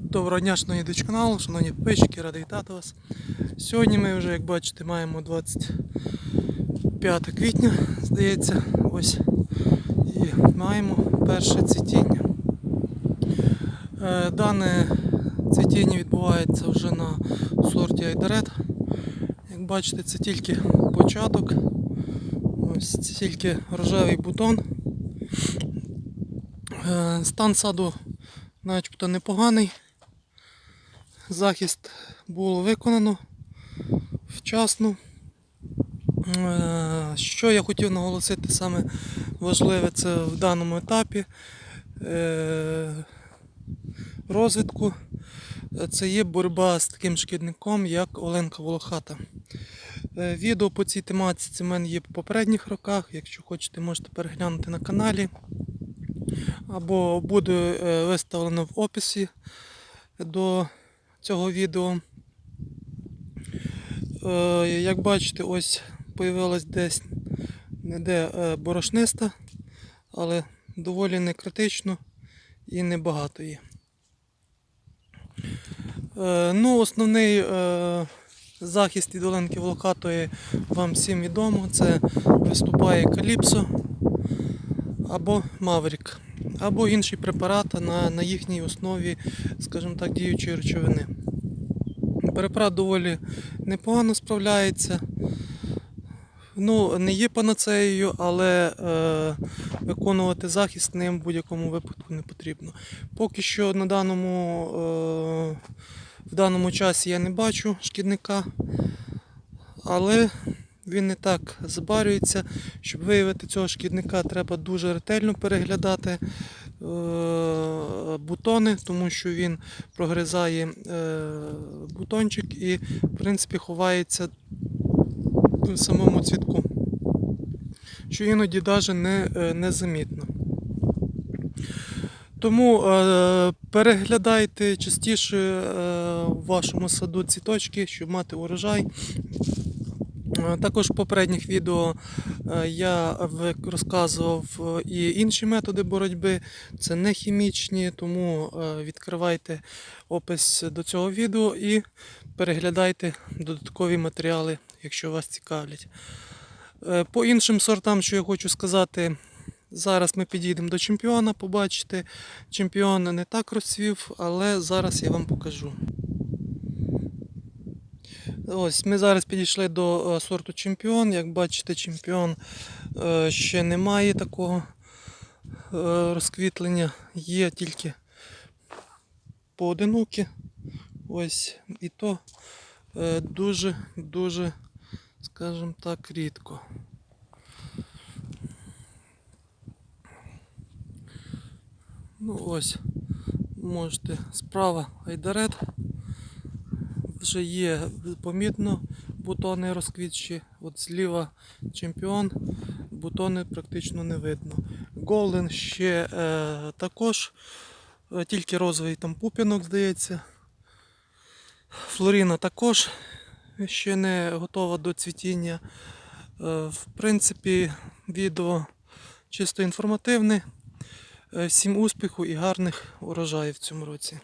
Доброго дня, шановні каналу, шановні підписчики, радий вітати вас. Сьогодні ми вже, як бачите, маємо 25 квітня, здається, ось. І маємо перше цвітіння. Е, Дане цвітіння відбувається вже на сорті Айдарет. Як бачите, це тільки початок. Ось тільки рожевий бутон. Е, Стан саду начебто непоганий. Захист було виконано вчасно. Е, Що я хотів наголосити саме важливе, це в даному етапі е, розвитку. Це є боротьба з таким шкідником, як Оленка Волохата. Е, Відео по цій тематиці в мене є в попередніх роках. Якщо хочете, можете переглянути на каналі. Або буде е, виставлено в описі до цього відео. Е, Як бачите, ось появилась десь не де е, борошниста, але доволі не критично і небагато є. Ну, основний захист від Оленки Волокатої вам всім відомо. Це виступає Каліпсо або Маврік, або інші препарати на, на їхній основі, скажімо так, діючої речовини. Препарат доволі непогано справляється. Ну, не є панацеєю, але е, виконувати захист ним в будь-якому випадку не потрібно. Поки що на даному, е, в даному часі я не бачу шкідника, але він не так забарюється. Щоб виявити цього шкідника, треба дуже ретельно переглядати е, бутони, тому що він прогризає е, бутончик і, в принципі, ховається в самому цвітку, що іноді навіть не, е, незамітно. Тому переглядайте частіше в вашому саду цвіточки, щоб мати урожай. Е, Також в попередніх відео е, я розказував е, і інші методи боротьби. Це не хімічні, тому відкривайте опис до цього відео і переглядайте додаткові матеріали, якщо вас цікавлять. По іншим сортам, що я хочу сказати, зараз ми підійдемо до чемпіона, побачите. Чемпіон не так розцвів, але зараз я вам покажу. Ось ми зараз підійшли до е, сорту чемпіон. Як бачите, чемпіон е, ще не має такого е, розквітлення, є тільки поодинокі. Ось і то е, дуже, дуже, скажімо так, рідко. Ну ось, можете справа айдарет. Вже є помітно бутони розквітші. От зліва чемпіон, бутони практично не видно. Голден ще е, також, е, тільки розовий там пупінок, здається. Флоріна також ще не готова до цвітіння. Е, в принципі, відео чисто інформативне. Е, всім успіху і гарних урожаїв в цьому році.